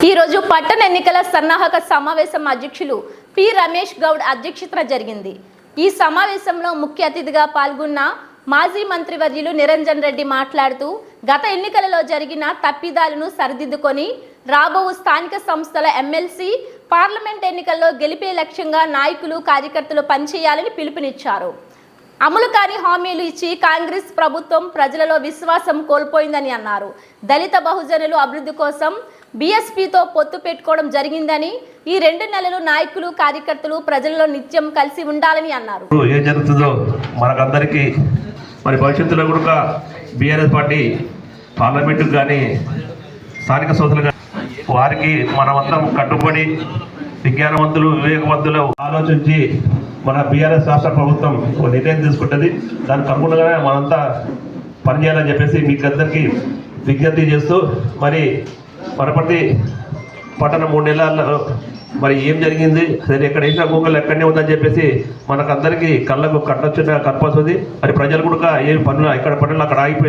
ఈ రోజు పట్టణ ఎన్నికల సన్నాహక సమావేశం అధ్యక్షులు పి. రమేష్ గౌడ్ అధ్యక్షతన జరిగింది. ఈ సమావేశంలో ముఖ్య అతిథిగా పాల్గొన్న మాజీ మంత్రివర్యులు నిరంజన్ రెడ్డి మాట్లాడుతూ గత ఎన్నికలలో జరిగిన తప్పిదాలను సరిదిద్దుకొని రాబో స్థానిక సంస్థల ఎమ్మెల్సీ పార్లమెంట్ ఎన్నికల్లో గెలిపే లక్ష్యంగా నాయకులు కార్యకర్తలు పనిచేయాలని పిలుపునిచ్చారు. అమలు కాని హామీలు ఇచ్చి కాంగ్రెస్ ప్రభుత్వం ప్రజలలో విశ్వాసం కోల్పోయిందని అన్నారు. దళిత బహుజనులు అభివృద్ధి కోసం బీఎస్పీతో పొత్తు పెట్టుకోవడం జరిగిందని ఈ రెండు నెలలు నాయకులు కార్యకర్తలు ప్రజలలో నిత్యం కలిసి ఉండాలని అన్నారు. ఏం జరుగుతుందో మనకందరికీ మరి భవిష్యత్తులో కూడా బీఆర్ఎస్ పార్టీ పార్లమెంటుకు కానీ స్థానిక సంస్థలు వారికి మనమంతా కట్టుబడి విజ్ఞానవంతులు వివేకవంతులు ఆలోచించి మన బీఆర్ఎస్ రాష్ట్ర ప్రభుత్వం ఒక నిర్ణయం తీసుకుంటుంది. దానికి అనుగుణంగానే మనంతా పనిచేయాలని చెప్పేసి మీకు అందరికీ విజ్ఞప్తి చేస్తూ మరి పరపతి పట్టణ మూడు నెలల్లో మరి ఏం జరిగింది? అసలు ఎక్కడ వేసిన గూగుల్ ఎక్కడనే ఉందని చెప్పేసి మనకందరికీ కళ్ళకు కట్టొచ్చిన కనపస్తుంది మరి ప్రజలు కూడా ఏం పనులు ఎక్కడ పనులు అక్కడ ఆగిపోయి